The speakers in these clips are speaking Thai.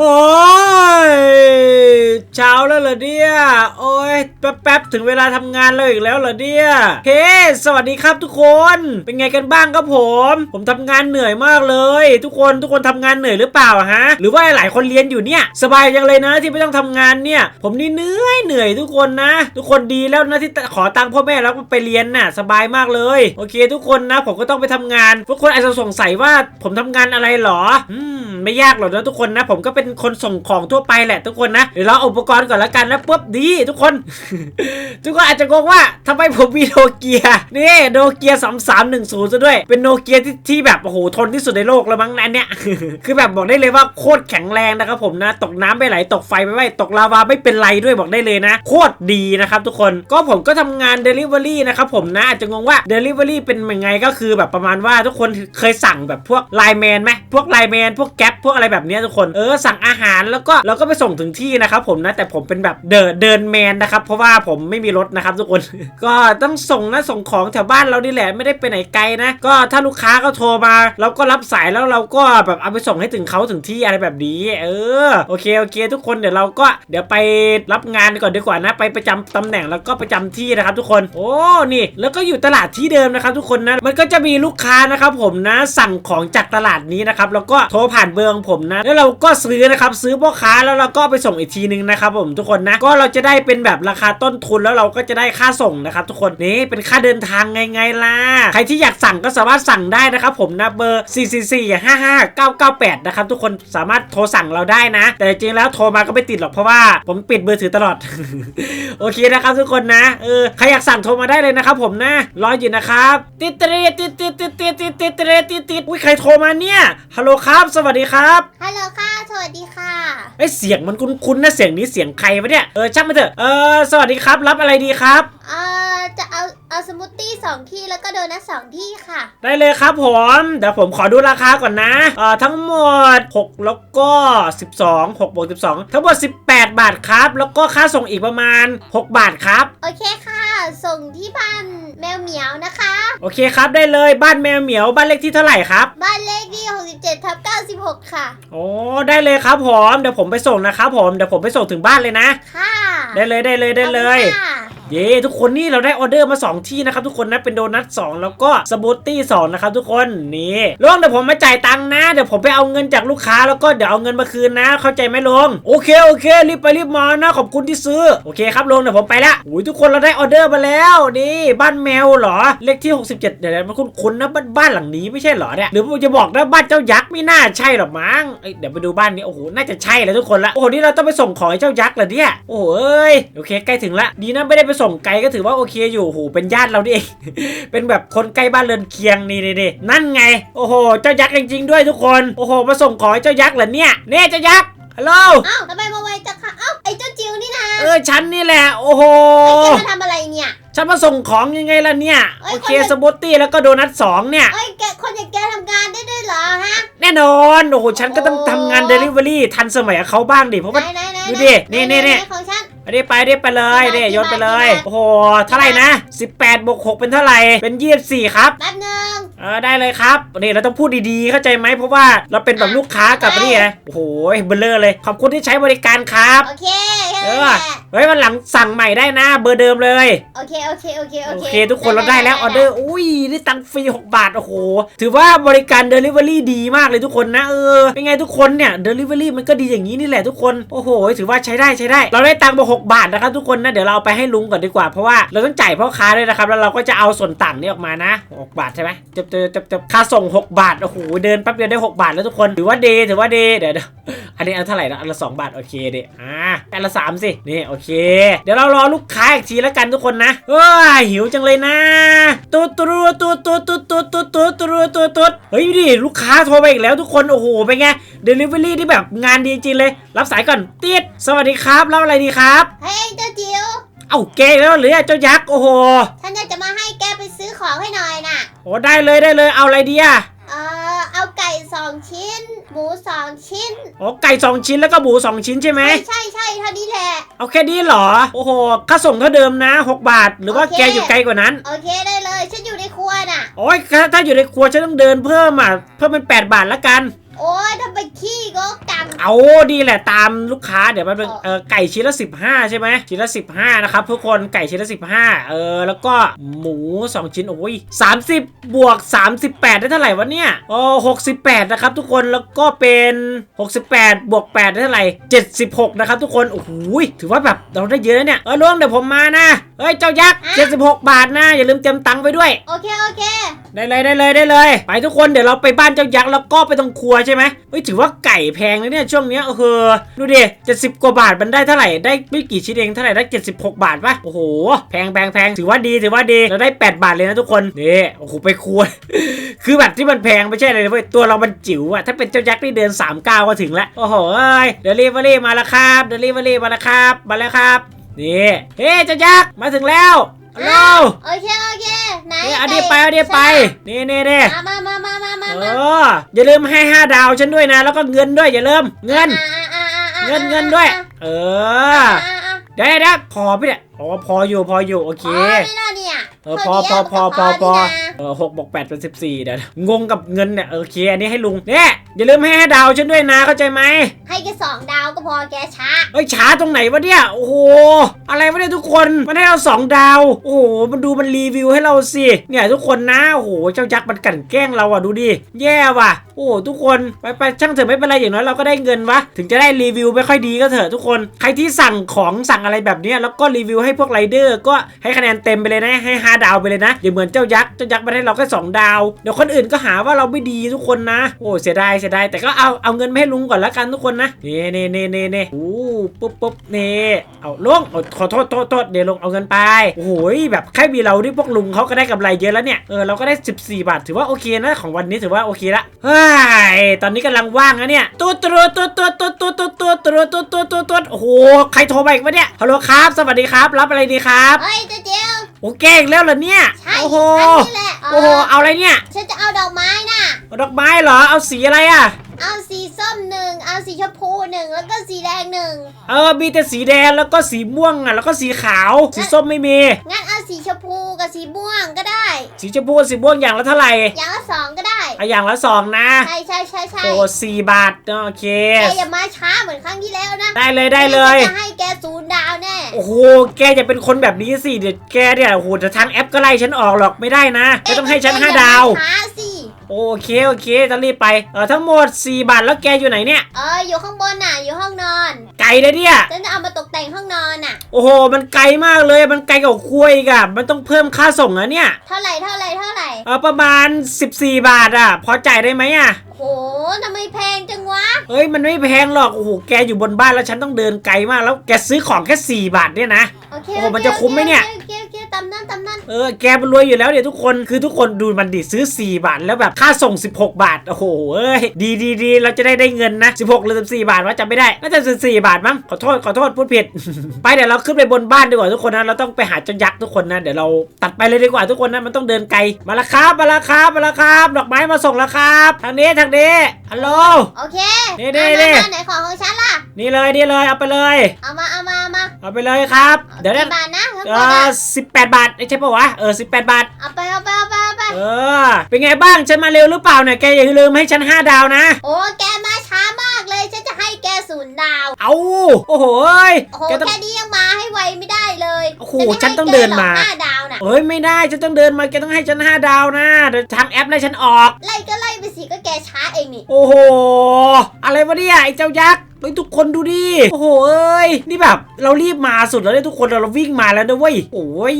啊！ เช้าแล้วเหรอเนี่ยโอ้ยแป๊บๆถึงเวลาทำงานแล้วอีกแล้วเหรอเนี่ยเฮ้สวัสดีครับทุกคน เป็นไงกันบ้างครับผม ผมทำงานเหนื่อยมากเลย ทุกคนทุกคนทำงานเหนื่อยหรือเปล่าฮะ หรือว่าหลายคนเรียนอยู่เนี่ย สบายจังเลยนะที่ไม่ต้องทำงานเนี่ย ผมนี่เหนื่อยเหนื่อยทุกคนนะ ทุกคนดีแล้วนะที่ขอตังค์พ่อแม่แล้วไปเรียนน่ะ สบายมากเลย โอเค ทุกคนนะ ผมก็ต้องไปทำงาน ทุกคนอาจจะสงสัยว่าผมทำงานอะไรหรอ อืมไม่ยากหรอกนะทุกคนนะ ผมก็เป็นคนส่งของทั่วไปแหละทุกคนนะเดี๋ยวเราเอาอุปกรณ์ก่อนละกันนะปุ๊บดีทุกคน ทุกคนอาจจะงงว่าทำไมผมมีโนเกียนี่โนเกียสามสามหนึ่งศูนย์ซะด้วย เป็นโนเกียที่ที่แบบโอ้โหทนที่สุดในโลกแล้วมั้งนะอันเนี้ยคือแบบบอกได้เลยว่าโคตรแข็งแรงนะครับผมนะตกน้ำไปไหลตกไฟไปไหมตกลาวาไม่เป็นไรด้วยบอกได้เลยนะ โคตรดีนะครับทุกคนก็ผมก็ทำงาน Delivery นะครับผมนะอาจจะงงว่า Delivery เป็นยังไงก็คือแบบประมาณว่าทุกคนเคยสั่งแบบพวกไลแมนไหมพวกไลแมนพวกแก๊ปพวกอะไรแบบนี้ทุกคนเออสั่งอาหารแล้วก็เราก็ไปส่งถึงที่นะครับผมนะแต่ผมเป็นแบบเดินเดินแมนนะครับ เพราะว่าผมไม่มีรถนะครับทุกคน ก็ต้องส่งนะส่งของแถวบ้านเรานี่แหละไม่ได้ไปไหนไกลนะ ก็ถ้าลูกค้าเขาโทรมา เราก็รับสายแล้วเราก็แบบเอาไปส่งให้ถึงเขาถึงที่อะไรแบบนี้ เออโอเคโอเค ทุกคนเดี๋ยวเราก็เดี๋ยวไปรับงานก่อนดีกว่านะ ไปประจำตำแหน่งแล้วก็ประจำที่นะครับ ทุกคนโอ้นี่ แล้วก็อยู่ตลาดที่เดิมนะครับ ทุกคนนะมันก็จะมีลูกค้านะครับ ผมนะสั่งของจากตลาดนี้นะครับแล้วก็โทรผ่านเบอร์ของผมนะ แล้วเราก็ซื้อนะครับซื้อพ่อค้าแล้วเราก็ไปส่งอีกทีนึงนะครับผมทุกคนนะก็เราจะได้เป็นแบบราคาต้นทุนแล้วเราก็จะได้ค่าส่งนะครับทุกคนนี่เป็นค่าเดินทางไงไงล่ะใครที่อยากสั่งก็สามารถสั่งได้นะครับผมนะเบอร์ 4 4 4 5 5 9 9 8 นะครับทุกคนสามารถโทรสั่งเราได้นะ แต่จริงแล้วโทรมาก็ไม่ติดหรอกเพราะว่าผมปิดเบอร์ถือตลอด โอเคนะครับทุกคนนะเออใครอยากสั่งโทรมาได้เลยนะครับผมนะรออยู่นะครับติดเตรติดติดติดติดติดติดติดติดติดอุ้ยใครโทรมาเนี่ยฮัลโหลครับ สวัสดีครับฮัลโหลค่ะสวัสดี ไอยเสียงมันคุ้นๆนะเสียงนี้เสียงใครวะเนี่ย เออช่างมันเถอะ เออสวัสดีครับรับอะไรดีครับ เอ่อจะเอาเอาสมูทตี้สองที่แล้วก็โดนัทสองที่ค่ะ ได้เลยครับผม เดี๋ยวผมขอดูราคาก่อนนะเอ่อทั้งหมด 6 แล้วก็ 12 6บวก12 ทั้งหมด 18 บาทครับ แล้วก็ค่าส่งอีกประมาณ 6 บาทครับ โอเคค่ะ ส่งที่บ้านแมวเหมียวนะคะ โอเคครับได้เลยบ้านแมวเหมียวบ้านเลขที่เท่าไหร่ครับ บ้านเล ขที่67ทับ96 ค่ะ โอ้ได้เลยครับผม เดี๋ยวผมไปส่งนะครับผม เดี๋ยวผมไปส่งถึงบ้านเลยนะ ค่ะได้เลยได้เลยได้เลย ขอบคุณค่ะ เย้ทุกคนนี่เราได้ออเดอร์มา 2 ที่นะครับทุกคนนะเป็นโดนัท2 แล้วก็สมูทตี้2นะครับทุกคนนี่ลุงเดี๋ยวผมมาจ่ายตังค์นะเดี๋ยวผมไปเอาเงินจากลูกค้าแล้วก็เดี๋ยวเอาเงินมาคืนนะ เข้าใจไหมลุงโอเคโอเครีบไปรีบมานะขอบคุณที่ซื้อโอเคครับลุงเดี๋ยวผมไปละโอ้ยทุกคนเราได้ออเดอร์มาแล้วนี่บ้านแมวเหรอเลขที่ 67 เดี๋ยวมันคุ้นๆนะบ้านบ้านหลังนี้ไม่ใช่เหรอเนี่ยหรือว่าจะบอกนะบ้านเจ้ายักษ์ไม่น่าใช่หรอกมั้งเดี๋ยวไปดูบ้านนี้โอ้โหน่าจะใช่แล้วทุกคนละโอ้โหนี่เราต้องไปส่งของให้เจ้ายักษ์เหรอเนี่ยโอ้ยโอเคใกล้ถึงละดีนะไม่ได้ไปส่งไกลก็ถือว่าโอเคอยู่โอ้โหเป็นญาติเราดิเอง เป็นแบบคนใกล้บ้านเรือนเคียงนี่นี่นี่นั่นไง โอ้โห เจ้ายักษ์จริงๆด้วยทุกคน โอ้โห มาส่งของให้เจ้ายักษ์เหรอเนี่ย เน่เจ้ายักษ์ฮัลโหลเอ้าทำไมมาไวจังคะเอ้าไอ้เจ้าจิ๋วนี่นะเออฉันนี่แหละ โอ้โหไอ้แกมาทำอะไรเนี่ย ฉันมาส่งของยังไงล่ะเนี่ยเอ้ยโอเคคนละสมูทตี้แล้วก็โดนัทสองเนี่ย เอ้ยแกคนอย่างแกทำงานได้ด้วยเหรอฮะ แน่นอนโอ้โหฉันก็ต้องโอ้ ทำงานเดลิเวอรี่ทันสมัยกับเขาบ้างดิเพราะว่า ไหนไหนไหนดูดินี่นี่นี่ไหของฉัน อันนี้ไปได้ไปเลยเนี่ยโยนไปเลย โอ้โห เท่าไหร่นะ 18บวก6เป็นเท่าไหร่ เป็น 24 ครับ แป๊บหนึงเออได้เลยครับนี่เราต้องพูดดีๆ เข้าใจไหมเพราะว่าเราเป็นแบบลูกค้ากับนี่ไงโอ้โหเบลเลอร์เลย ขอบคุณที่ใช้บริการครับ โอเคแค่เอนั้นอแหละเฮ้ยวันหลังสั่งใหม่ได้นะ เบอร์เดิมเลย โอเคโอเคโอเคโอโอเคเค ทุกคนเราได้แล้วออเดอร์อุ้ยได้ตังค์ฟรี 6 บาท โอ้โห ถือว่าบริการ Delivery ดีมากเลยทุกคนนะ เออ เป็นไงทุกคนเนี่ย Delivery มันก็ดีอย่างนี้นี่แหละทุกคน โอ้โห ถือว่าใช้ได้ใช้ได้ เราได้ตังค์มา6บาทนะครับทุกคนนะ เดี๋ยวเราเอาไปให้ลุงก่อนดีกว่า เพราะว่าเราต้องจ่ายพ่อค้าด้วยนะครับ แล้วเราก็จะเอาส่วนต่างนี้ออกมานะ6บาทใช่ไหมจบจบจบจบค่าส่ง 6 บาท โอ้โห เดินแป๊บเดียวได้ 6 บาทแล้วทุกคน ถือว่าดีถือว่าดีเดี๋ยวเดี๋ยว อันนี้อันเท่าไหร่นะอันละ2บาทโอเคเดิอ่าอันละ3สินี่โอเค เดี๋ยวเรารอลูกค้าอีกทีแล้วกันทุกคนนะเอ้หิวจังเลยนะตุ๊ดตุ๊ดตุ๊ดตุ๊ดตุ๊ดตุ๊ดตุ๊ดตุ๊ดตุ๊ดตุ๊ดตุ๊ดเฮ้ยดิลูกค้าโทรมาอีกแล้วทุกคนโอ้โหเป็นไงเดลิเวอรี่ที่แบบงานดีจริงเลย รับสายก่อนติดสวัสดีครับรับอะไรดีครับเฮ้ยเจ้าจิ๋วเอาเกแล้วหรือเจ้ายักษ์โอ้โหฉันอยากจะมาให้แกไปซื้อของให้หน่อยน่ะโอ้ได้เลยได้เลยเอาอะไรดีอะเออเอาไก่สองชิ้น หมูสองชิ้นโอ้ไก่สองชิ้นแล้วก็หมูสองชิ้นใช่ไหมใช่ใช่ใช่เท่านี้แหละ เอาแค่นี้เหรอ โอ้โห ค่าส่งเท่าเดิมนะ 6 บาท หรือว่าโอเคแกอยู่ไกลกว่านั้น โอเคได้เลย ฉันอยู่ในครัวน่ะ โอ้ยถ้าถ้าอยู่ในครัวฉันต้องเดินเพิ่มอะ เพิ่มเป็น 8 บาทละกัน โอ้ยถ้าไปขี้ก็กัง เอาดีแหละตามลูกค้าเดี๋ยวแป๊บนึงเออเออไก่ชิ้นละ 15 ใช่ไหมชิ้นละ 15 นะครับทุกคนไก่ชิ้นละ 15 เออแล้วก็หมู 2 ชิ้นโอ้ย30 บวก 38 ได้เท่าไหร่วะเนี่ยโอ้68 นะครับทุกคนแล้วก็เป็น 68 บวก 8 ได้เท่าไหร่ 76 นะครับทุกคนโอ้โหถือว่าแบบเราได้เยอะนะเนี่ยเออลุงเดี๋ยวผมมานะเฮ้ยเจ้ายักษ์76 บาทนะอย่าลืมเตรียมตังค์ไปด้วย โอเค โอเคได้เลยได้เลยได้เลย ไปทุกคนเดี๋ยวเราไปบ้านเจ้ายักษ์แล้วก็ไปตรงครัวใช่ไหมเฮ้ยถือว่าไก่แพงนะเนี่ยช่วงเนี้ยเออดูดิ70กว่าบาทมันได้เท่าไหร่ได้ไม่กี่ชิ้นเองเท่าไหร่ได้76บหกบาทปะโอ้โหแพงแพงแพงถือว่าดีถือว่าดีเราได้8บาทเลยนะทุกคนนี่โอ้โหไปครัว คือแบบที่มันแพงไม่ใช่เลยเว้ยตัวเรามันจิ๋วอะถ้าเป็นเจ้ายักษ์นี่เดิน3ก้าวก็ถึงแล้วโอ้โหเอ้ยเดลิเวอรี่มาแล้วครับเดลิเวอรี่มาแล้วครับมาแล้วครับนี่เฮ้เจ้ายักษ์มาถึงแล้ว ฮัลโหลโอเคโอเคไหนนี่เอาดีไปเอาดีไปนี่นี่นี่มามามามามาเอมาออย่าลืมให้ห้าดาวฉันด้วยนะ แล้วก็เงินด้วยอย่าลืมเงินอ่าอ่าอ่าอ่าเงินเงินด้วย เอออ่าอ่าเดี๋ยวเดี๋ยวพอพี่เนี่ย อ๋อพออยู่พออยู่โอเค อ๋อไม่น่าเนี่ยเออพอพอพอพอพอนี่นะเออหกบวกแปดเป็นสิบสี่เดี๋ยวงงกับเงินเนี่ยโอเคอันนี้ให้ลุงเนี่ยอย่าลืมให้ห้าดาวฉันด้วยนะเข้าใจไหมให้แค่สองดาวก็พอแกช้าเอ้ยช้าตรงไหนวะเนี่ยโอ้โหอะไรวะเนี่ยทุกคนมันให้เราสองดาว โอ้โหมันดูมันรีวิวให้เราสิเนี่ยทุกคนนะโอ้โหเจ้ายักษ์มันกลั่นแกล้งเราอะดูดิแย่ว่ะโอ้โหทุกคนไปไปช่างเถอะไม่เป็นไรอย่างน้อยเราก็ได้เงินวะถึงจะได้รีวิวไม่ค่อยดีก็เถอะทุกคนใครที่สั่งของสั่งอะไรแบบเนี้ยแล้วก็รีวิวใให้พวกไรเดอร์ก็ให้คะแนนเต็มไปเลยนะให้ห้าดาวไปเลยนะอย่าเหมือนเจ้ายักษ์เจ้ายักษ์มันให้เราแค่สองดาวเดี๋ยวคนอื่นก็หาว่าเราไม่ดีทุกคนนะ โอ้เสียดายเสียดายแต่ก็เอาเอาเงินมาให้ลุงก่อนละกันทุกคนนะเนี่นี่นี่นี่นี่โอ้ปุ๊บปุ๊บเนี่เอาลุงขอโทษโทษโทษเดี๋ยวลงเอาเงินไปโอ้โหแบบแค่มีเราที่พวกลุงเขาก็ได้กำไรเยอะแล้วเนี่ยเออเราก็ได้ 14 บาทถือว่าโอเคนะของวันนี้ถือว่าโอเคละเฮ้ยตอนนี้กำลังว่างนะเนี่ยตัวตัวตัวตัวตัวตัวตัวตัวตัวตัวตัวตัวตัวโอ้โหใครโทรมาอีกวะเนี่ยฮัลโหลครับ สวัสดีครับรับอะไรดีครับเฮ้ยเจ๊เจียวโอ้แกล้งแล้วเหรอเนี่ยใช่โอ้โหฉันนี่แหละเโอ้โหเอาอะไรเนี่ยฉันจะเอาดอกไม้น่ะเอาดอกไม้เหรอเอาสีอะไรอะ เอาสีส้มหนึ่งเอาสีชมพูหนึ่งแล้วก็สีแดงหนึ่งเออมีแต่สีแดงแล้วก็สีม่วงอะแล้วก็สีขาว สีส้มไม่มีงั้นเอา สีชมพูกับสีม่วงก็ได้ สีชมพูกับสีม่วงอย่างละเท่าไหร่อย่างละสองก็ได้เอาอย่างละสองนะใช่ใช่ใช่ใช่โอ้สี่บาทโอเคแกอย่ามาช้าเหมือนครั้งที่แล้วนะ ได้เลยได้เลยฉันจะให้แกศูนย์ดาวแน่โอ้โหแกจะเป็นคนแบบนี้สิเดี๋ยวแกเนี่ยโอ้โหจะทางแอปก็ไล่ฉันออกหรอกไม่ได้นะแกต้องให้ฉันห้าดาวช้าสิ โอเคโอเคจะรีบไปเออทั้งหมด 4 บาทแล้วแกอยู่ไหนเนี่ย เอออยู่ข้างบนน่ะ อยู่ห้องนอน ไกลเลยเนี่ย ฉันจะเอามาตกแต่งห้องนอนน่ะ โอ้โห มันไกลมากเลยมันไกลกว่าคุยอีกอะมันต้องเพิ่มค่าส่งอะเนี่ยเท่าไหร่เท่าไหร่เท่าไหร่เออประมาณ 14 บาทอะพอจ่ายได้ไหมอะโหทำไมแพงจังวะเฮ้ยมันไม่แพงหรอกโอ้โหแกอยู่บนบ้านแล้วฉันต้องเดินไกลมากแล้วแกซื้อของแค่ 4 บาทเนี่ยนะโอเคโอ้โหมันจะคุ้มไหมเนี่ย โอเคโอเคโอเค ตามนั้นตามนั้นเออแกมันรวยอยู่แล้วเนี่ยทุกคนคือทุกคนดูมันดิซื้อ 4 บาท แล้วแบบค่าส่ง 16 บาท โอ้โหเอ้ยดีดีดีเราจะได้ได้เงินนะ 16 หรือ 14 บาทว่าจำไม่ได้น่าจะ14 บาทมั้งขอโทษขอโทษพูดผิด ไปเดี๋ยวเราขึ้นไปบนบ้านดีกว่าทุกคนนะเราต้องไปหาเจ้ายักษ์ทุกคนนะเดี๋ยวเราตัดไปเลยดีกว่าทุกคนนะมันต้องเดินไกลมาและครับมาและครับมาและครับดอกไม้มาส่งแล้วครับ ทางนี้ทางนี้ฮัลโหล โอเคนี่เอานี่มานี่มาไหนของของฉันล่ะ นี่เลยนี่เลยเอาไปเลย เอามาเอามาเอามาเอาไปเลยครับ เดี๋ยวกี่นะบาทนะ ทั้งหเอมดออะสิบแปดบาทใช่ปะวะ เออสิบแปดบาท เอาไปเอาไปเอาไปเอาไปเออ เป็นไงบ้าง ฉันมาเร็วหรือเปล่าเนี่ย แกอย่าลืมให้ฉัน5ดาวนะ โอ้แกมาช้ามากเลยฉันจะให้แกศูนย์ดาว เอาโอ้โหเอ้ยโอ้โหแกต้อง แค่นี้ยังมาให้ไวไม่ได้เลยโอ้โหไม่ให้ฉันต้องเดินมาแกหรอกห้าดาวน่ะเอ้ยไม่ได้ ฉันต้องเดินมา แกต้องให้ฉัน5ดาวนะ เดี๋ยวทางแอปไล่ฉันออก ไล่ก็ไล่ไปสิก็แกช้าเองนี่โอ้โห อะไรวะเนี่ยไอ้เจ้ายักษ์ เฮ้ยทุกคนดูดิ โอ้โหเอ้ย นี่แบบเรารีบมาสุดแล้วเนี่ยทุกคนเราวิ่งมาแล้วนะเว้ย โอ้ย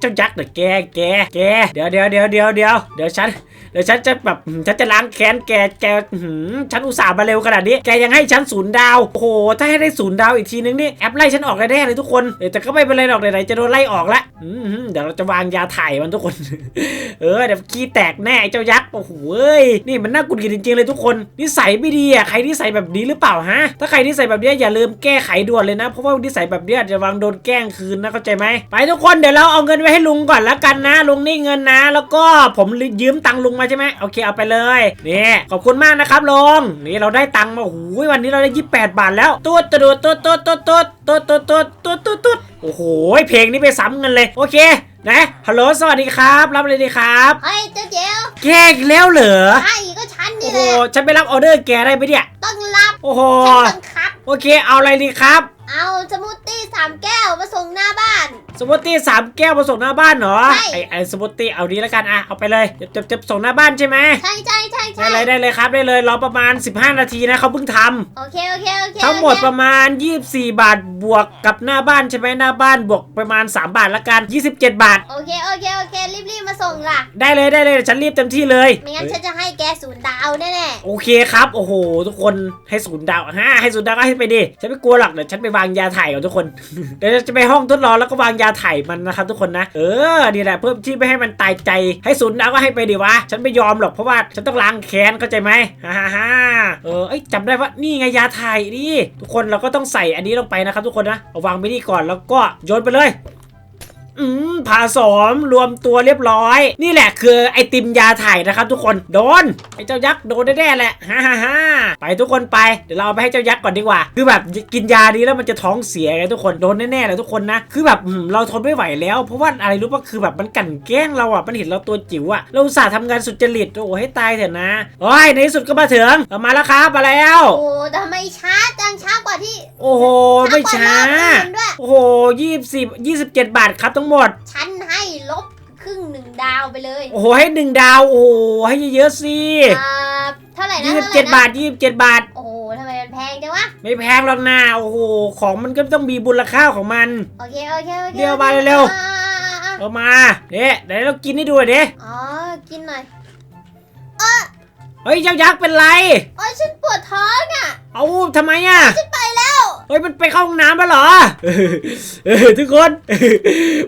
เจ้ายักษ์เนี่ยแกแกแกเดี๋ยวเดี๋ยวเดี๋ยวเดี๋ยวเดี๋ยวเดี๋ยวฉันเดี๋ยวฉันจะแบบฉันจะล้างแค้นแกแกหืมฉันอุตส่าห์มาเร็วขนาดนี้ แกยังให้ฉันศูนย์ดาว โอ้โห ถ้าให้ได้ศูนย์ดาวอีกทีนึงนี่แอปไล่ฉันออกแน่เลยทุกคนเออแต่ก็ไม่เป็นไรหรอกไหนๆจะโดนไล่ออกละอืมเดี๋ยวเราจะวางยาถ่ายมันทุกคน เออเดี๋ยวขี้แตกแน่เจ้ายักษ์ โอ้โหนี่มันน่ากุนกินจริงๆเลยทุกคน นิสัยไม่ดีอะ ใครนิสัยแบบนี้หรือเปล่าฮะถ้าใครนิสัยแบบนี้อย่าลืมแก้ไขด่วนเลยนะ เพราะว่านิสัยแบบนี้ยจะวางโดนแกล้งคืนนะเข้าใจไหมไปทุกคนเดี๋ยวเราเอาเงินไว้ให้ลุงก่อนละกันนะ ลุงนี่เงินนะ แล้วก็ผมยืมตังค์ลุงมาใช่ไหมโอเคเอาไปเลยนี่ขอบคุณมากนะครับลุงนี่เราได้ตังค์มาโอ้โหวันนี้เราได้ยี่แปดบาทแล้วตุ๊ดตุ๊ดตุ๊ดตุ๊ดตุ๊ดตุ๊ดตุ๊ดตุ๊ดตุ๊ดตุ๊ดตุ๊ดตุ๊ดโอ้โหเพลงนี้ไปซ้ำเงินเลยโอเค นะฮัลโหลสวัสดีครับ รับเลยดีครับเฮ้ยเจ้าเจลแกอีกแล้วเหรอใช่ก็ฉันโอ้นี่โหแหละฉันไปรับออเดอร์แกได้ไหมเนี่ยต้องรับโอ้โหฉันบังคับ โอเคเอาอะไรดีครับ เอาสมูทตี้สามแก้วมาส่งหน้าบ้านส มูทตี้สามแก้วมาส่งหน้าบ้านเหรอใช่ ไอไอสมูทตี้เอาดีแล้วกันอะเอาไปเลยจะจะส่งหน้าบ้านใช่ไหมใช่ใช่ใช่ได้ใช่เลยได้เลยครับได้เลยรอประมาณ 15 นาทีนะเขาเพิ่งทำ โอเคโอเคโอเคทั้งหมดโอเคประมาณ 24 บาทบวกกับหน้าบ้านใช่ไหมหน้าบ้านบวกประมาณ 3 บาทละกัน 27 บาท โอเคโอเคโอเครีบๆมาส่งล่ะได้เลยได้เลยฉันรีบเต็มที่เลยไม่งั้นฉันจะให้แกศูนย์ดาวแน่โอเคครับ โอ้โห ทุกคนให้ศูนย์ดาวฮ่าให้ศูนย์ดาวก็ให้ไปดิฉันไม่กลัวหรอกเดี๋ยวฉันไปวางยาถ่ายก่อนทุกคน เดี๋ยวจะไปห้องทดลองแล้วก็วางยาถ่ายมันนะครับทุกคนนะ เออนี่แหละเพิ่มที่ไม่ให้มันตายใจ ให้ศูนย์ดาวก็ให้ไปดิวะ ฉันไม่ยอมหรอกเพราะว่าฉันต้องล้างแค้นเข้าใจไหมฮ่าฮ่าเออเอ้ยจำได้ว่านี่ไงยาถ่ายนี่ทุกคนเราก็ต้องใส่อันนี้ลงไปนะครับทุกคนนะเอาวางไปนี่ก่อนแล้วก็โยนไปเลย อืมผาสมรวมตัวเรียบร้อย นี่แหละคือไอติมยาถ่ายนะครับทุกคนโดนไอเจ้ายักษ์โดนแน่ๆแหละฮ่าฮ่าฮ่าไปทุกคนไปเดี๋ยวเราเอาไปให้เจ้ายักษ์ก่อนดีกว่า คือแบบกินยาดีแล้วมันจะท้องเสียไงทุกคนโดนแน่ๆเลยทุกคนนะคือแบบอืมเราทนไม่ไหวแล้ว เพราะว่าอะไรรู้ปะคือแบบมันกลั่นแกล้งเราอะมันเห็นเราตัวจิ๋วอะเราอุตส่าห์ทำงานสุจริตโอ้โหให้ตายเถอะนะโอ้ยในที่สุดก็มาถึงเอามาแล้วครับมาแล้วๆโอ้ทำไมช้าจังช้ากว่าที่ โอ้โหไม่ช้าช้ากว่ารอบอื่นด้วยโอ้โหยี่สิบยี่สิบเจ็ดบาทครับทั้งหมด ฉันให้ลบครึ่งหนึ่งดาวไปเลยโอ้โหให้หนึ่งดาวโอ้โหให้เยอะๆสิอ่าเท่าไหร่นะยี่สิบท่ไหร่เจ็ดนะบาทยี่สิบเจ็ดบาท โอ้โหทำไมมันแพงจังวะ ไม่แพงหรอกนะโอ้โหของมันก็ต้องมีมูลค่าของมัน โอเคโอเคโอเคเดี๋ยวมาเร็ว อ่าอ่าอ่าเอามาเด้เดี๋ยวเรากินให้ดูหน่อยเด้อ๋อ กินหน่อยเฮ้ยเจ้ายักษ์เป็นไร โอ้ยฉันปวดท้องอะ เอาทำไมอะ ฉันไปแล้ว เฮ้ยมันไปเข้าห้องน้ำแล้วเหรอทุกคน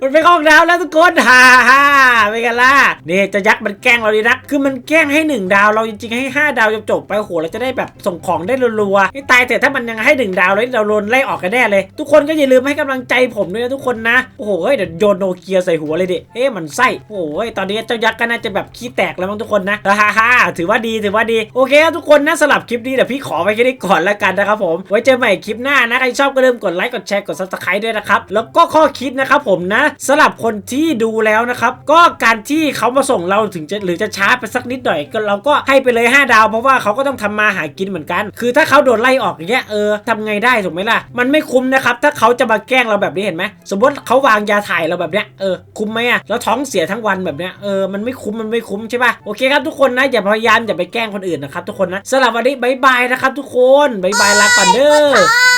มันไปเข้าห้องน้ำแล้วทุกคนฮ่าฮ่าไปกันล่ะนี่จ้ายักษ์มันแกล้งเราดีนะคือมันแกล้งให้หนึ่งดาวเราจริงๆให้ห้าดาวจบๆไปโหเราจะได้แบบส่งของได้รัวๆให้ตายแต่ถ้ามันยังให้หนึ่งดาวเลยเราโดนไล่ออกกันแน่เลย ทุกคนก็อย่าลืมให้กำลังใจผมด้วยนะทุกคนนะโอ้โหเดี๋ยวโยนโนเกียใส่หัวเลยดิเอ๊ะมันไส้โอ้โหเฮ้ยตอนนี้เจ้ายักษ์ก็น่าจะแบบขี้แตกแล้วมั้งทุกคนนะฮ่าฮ่าถือว่าดีถือว่าดีโอเคครับทุกคนนะสำหรับคลิปนี้เดี๋ยวพี่ขอไปแค่นี้ก่อนแล้วกันนะครับผม ไว้เจอใหม่คลิปหน้านะใครชอบก็ลืมกดไลค์กดแชร์กด subscribe ด้วยนะครับ แล้วก็ข้อคิดนะครับผมนะสำหรับคนที่ดูแล้วนะครับ ก็การที่เขามาส่งเราถึงจะหรือจะช้าไปสักนิดหน่อยก็เราก็ให้ไปเลย 5 ดาวเพราะว่าเขาก็ต้องทำมาหากินเหมือนกัน คือถ้าเขาโดนไล่ออกอย่างเงี้ยเออทำไงได้ถูกไหมล่ะ มันไม่คุ้มนะครับถ้าเขาจะมาแกล้งเราแบบนี้เห็นไหมสมมติเขาวางยาถ่ายเราแบบเนี้ยเออคุ้มไหมอะแล้วท้องเสียทั้งวันแบบเนี้ยเออมันไม่คุ้มมันไม่คุ้มใช่ป่ะโอเคครับทุกคนนะอย่าพยายามอย่าไปแกล้งคนอื่นนะครับทุกคนนะสำหรับวันนี้บายบายนะครับทุกคนบายบายลาก่อนเด้อ